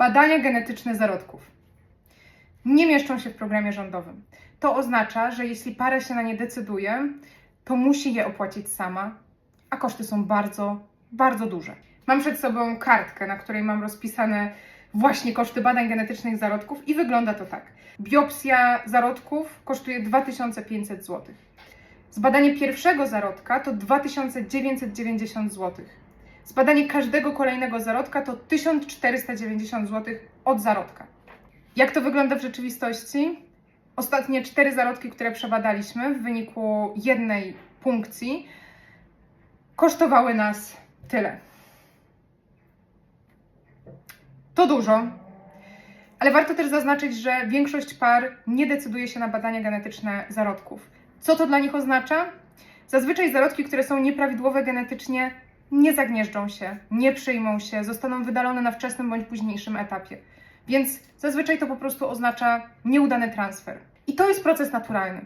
Badania genetyczne zarodków nie mieszczą się w programie rządowym. To oznacza, że jeśli para się na nie decyduje, to musi je opłacić sama, a koszty są bardzo, bardzo duże. Mam przed sobą kartkę, na której mam rozpisane właśnie koszty badań genetycznych zarodków i wygląda to tak. Biopsja zarodków kosztuje 2500 zł. Zbadanie pierwszego zarodka to 2990 zł. Zbadanie każdego kolejnego zarodka to 1490 zł od zarodka. Jak to wygląda w rzeczywistości? Ostatnie cztery zarodki, które przebadaliśmy w wyniku jednej punkcji, kosztowały nas tyle. To dużo, ale warto też zaznaczyć, że większość par nie decyduje się na badania genetyczne zarodków. Co to dla nich oznacza? Zazwyczaj zarodki, które są nieprawidłowe genetycznie, nie zagnieżdżą się, nie przyjmą się, zostaną wydalone na wczesnym bądź późniejszym etapie. Więc zazwyczaj to po prostu oznacza nieudany transfer. I to jest proces naturalny.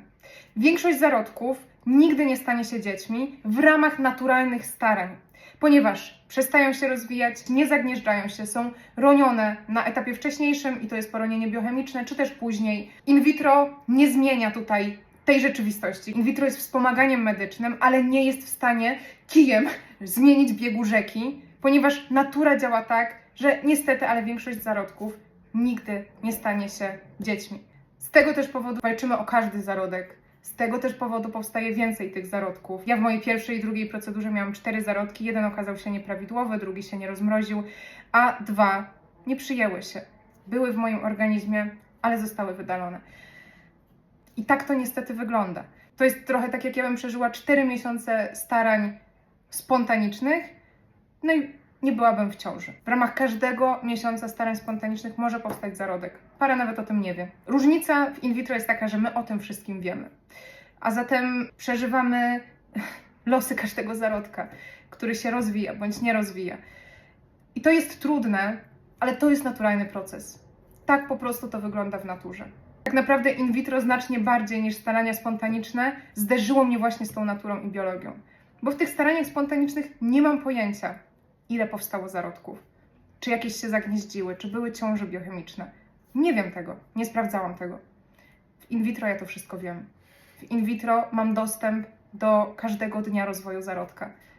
Większość zarodków nigdy nie stanie się dziećmi w ramach naturalnych starań, ponieważ przestają się rozwijać, nie zagnieżdżają się, są ronione na etapie wcześniejszym i to jest poronienie biochemiczne, czy też później. In vitro nie zmienia tutaj tej rzeczywistości. In vitro jest wspomaganiem medycznym, ale nie jest w stanie kijem zmienić biegu rzeki, ponieważ natura działa tak, że niestety, ale większość zarodków nigdy nie stanie się dziećmi. Z tego też powodu walczymy o każdy zarodek. Z tego też powodu powstaje więcej tych zarodków. Ja w mojej pierwszej i drugiej procedurze miałam cztery zarodki. Jeden okazał się nieprawidłowy, drugi się nie rozmroził, a dwa nie przyjęły się. Były w moim organizmie, ale zostały wydalone. I tak to niestety wygląda. To jest trochę tak, jak ja bym przeżyła 4 miesiące starań spontanicznych, no i nie byłabym w ciąży. W ramach każdego miesiąca starań spontanicznych może powstać zarodek. Para nawet o tym nie wie. Różnica w in vitro jest taka, że my o tym wszystkim wiemy. A zatem przeżywamy losy każdego zarodka, który się rozwija bądź nie rozwija. I to jest trudne, ale to jest naturalny proces. Tak po prostu to wygląda w naturze. Tak naprawdę in vitro znacznie bardziej niż starania spontaniczne zderzyło mnie właśnie z tą naturą i biologią. Bo w tych staraniach spontanicznych nie mam pojęcia, ile powstało zarodków, czy jakieś się zagnieździły, czy były ciąże biochemiczne. Nie wiem tego, nie sprawdzałam tego. W in vitro ja to wszystko wiem. W in vitro mam dostęp do każdego dnia rozwoju zarodka.